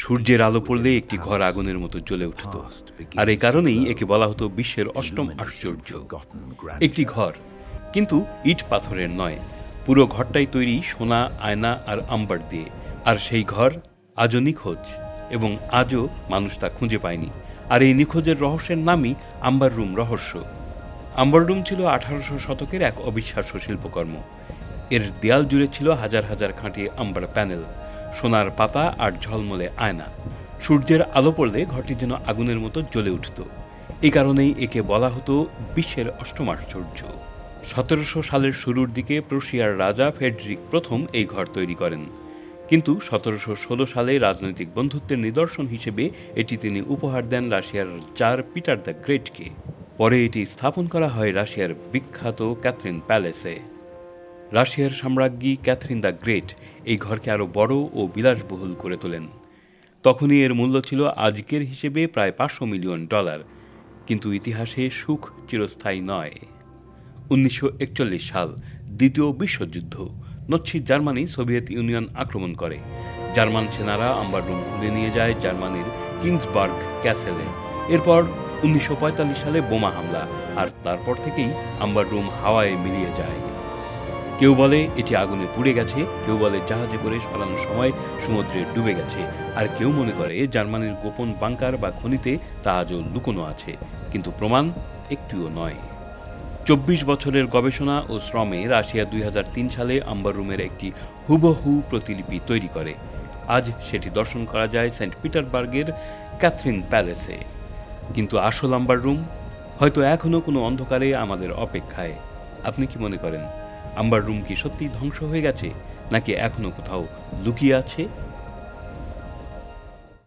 সূর্যের আলো পড়লে একটি ঘর আগুনের মতো জ্বলে উঠত। আর এই কারণেই একে বলা হতো বিশ্বের অষ্টম আশ্চর্য। একটি ঘর, কিন্তু ইট পাথরের নয়। পুরো ঘরটাই তৈরি সোনা, আয়না আর আম্বার দিয়ে। আর সেই ঘর আজও নিখোঁজ এবং আজও মানুষ তা খুঁজে পায়নি। আর এই নিখোঁজের রহস্যের নামই আম্বার রুম রহস্য। আম্বার রুম ছিল আঠারোশো শতকের এক অবিশ্বাস্য শিল্পকর্ম। এর দেয়াল জুড়ে ছিল হাজার হাজার খাঁটি আম্বার প্যানেল। সোনার পাতা আর ঝলমলে আয়না। সূর্যের আলো পড়লে ঘরটি যেন আগুনের মতো জ্বলে উঠত। এই কারণেই একে বলা হতো বিশ্বের অষ্টম আশ্চর্য। সতেরোশো সালের শুরুর দিকে প্রশিয়ার রাজা ফেডরিক প্রথম এই ঘর তৈরি করেন। কিন্তু সতেরোশো ষোলো সালে রাজনৈতিক বন্ধুত্বের নিদর্শন হিসেবে এটি তিনি উপহার দেন রাশিয়ার চার পিটার দ্য গ্রেটকে। পরে এটি স্থাপন করা হয় রাশিয়ার বিখ্যাত ক্যাথরিন প্যালেসে। রাশিয়ার সাম্রাজ্ঞী ক্যাথরিন দ্য গ্রেট এই ঘরকে আরও বড় ও বিলাসবহুল করে তোলেন। তখনই এর মূল্য ছিল আজকের হিসেবে প্রায় পাঁচশো মিলিয়ন ডলার, কিন্তু ইতিহাসে সুখ চিরস্থায়ী নয়। উনিশশো সাল দ্বিতীয় বিশ্বযুদ্ধ, নচ্ছি জার্মানি সোভিয়েত ইউনিয়ন আক্রমণ করে। জার্মান সেনারা আম্বার রুম খুলে নিয়ে যায় জার্মানির কিংসবার্গ ক্যাসেলে। এরপর উনিশশো পঁয়তাল্লিশ সালে বোমা হামলা, আর তারপর থেকেই আম্বার রুম হাওয়ায় মিলিয়ে যায়। কেউ বলে এটি আগুনে পুড়ে গেছে, কেউ বলে জাহাজে করে সরানোর সময় সমুদ্রে ডুবে গেছে। আর কেউ মনে করে জার্মানির গোপন বাংকার বা খনিতে তা আজও লুকোনো আছে, কিন্তু প্রমাণ একটুও নয়। চব্বিশ বছরের গবেষণা ও শ্রমে রাশিয়া দুই হাজার তিন সালে আম্বার রুমের একটি হুবহু প্রতিলিপি তৈরি করে। আজ সেটি দর্শন করা যায় সেন্ট পিটারবার্গের ক্যাথরিন প্যালেসে। কিন্তু আসল আম্বার রুম হয়তো এখনও কোনো অন্ধকারে আমাদের অপেক্ষায়। আপনি কি মনে করেন? আম্বার রুম কি সত্যিই ধ্বংস হয়ে গেছে? নাকি এখনও কোথাও লুকিয়ে আছে?